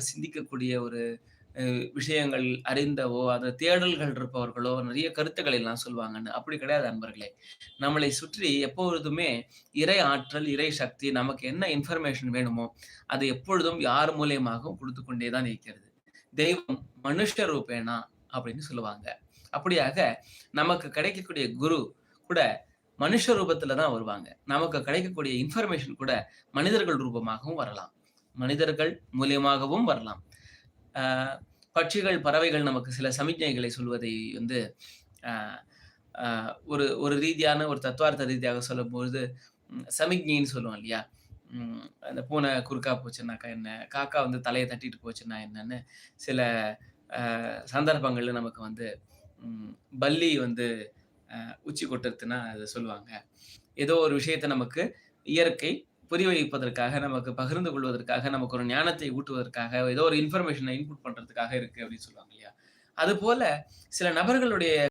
சிந்திக்கக்கூடிய ஒரு விஷயங்கள் அறிந்தவோ, அந்த தேடல்கள் இருப்பவர்களோ நிறைய கருத்துக்களை எல்லாம் சொல்லுவாங்கன்னு. அப்படி கிடையாது அன்பர்களே. நம்மளை சுற்றி எப்பொழுதுமே இறை ஆற்றல், இறை சக்தி நமக்கு என்ன இன்ஃபர்மேஷன் வேணுமோ, அது எப்பொழுதும் யார் மூலியமாகவும் கொடுத்து கொண்டே தான் இருக்கிறது. தெய்வம் மனுஷ ரூபேனா அப்படின்னு சொல்லுவாங்க. அப்படியாக நமக்கு கிடைக்கக்கூடிய குரு கூட மனுஷ ரூபத்துல தான் வருவாங்க. நமக்கு கிடைக்கக்கூடிய இன்ஃபர்மேஷன் கூட மனிதர்கள் ரூபமாகவும் வரலாம். மனிதர்கள் மூலியமாகவும் வரலாம். பட்சிகள், பறவைகள் நமக்கு சில சமிக்ஞைகளை சொல்வதை வந்து ஒரு ஒரு ரீதியான ஒரு தத்துவார்த்த ரீதியாக சொல்லும்பொழுது, சமிக்ஞைன்னு சொல்லுவோம் இல்லையா? அந்த பூனை குறுக்கா போச்சுன்னாக்கா என்ன? காக்கா வந்து தலையை தட்டிட்டு போச்சுன்னா என்னன்னு, சில சந்தர்ப்பங்களில் நமக்கு வந்து பல்லி வந்து உச்சி கொட்டுறதுன்னா அதை சொல்லுவாங்க. ஏதோ ஒரு விஷயத்த நமக்கு இயற்கை புரிய வைப்பதற்காக, நமக்கு பகிர்ந்து கொள்வதற்காக, நமக்கு ஒரு ஞானத்தை ஊட்டுவதற்காக, ஏதோ ஒரு இன்ஃபர்மேஷனை இன்புட் பண்றதுக்காக இருக்கு அப்படின்னு சொல்லுவாங்க இல்லையா? அது போல சில நபர்களுடைய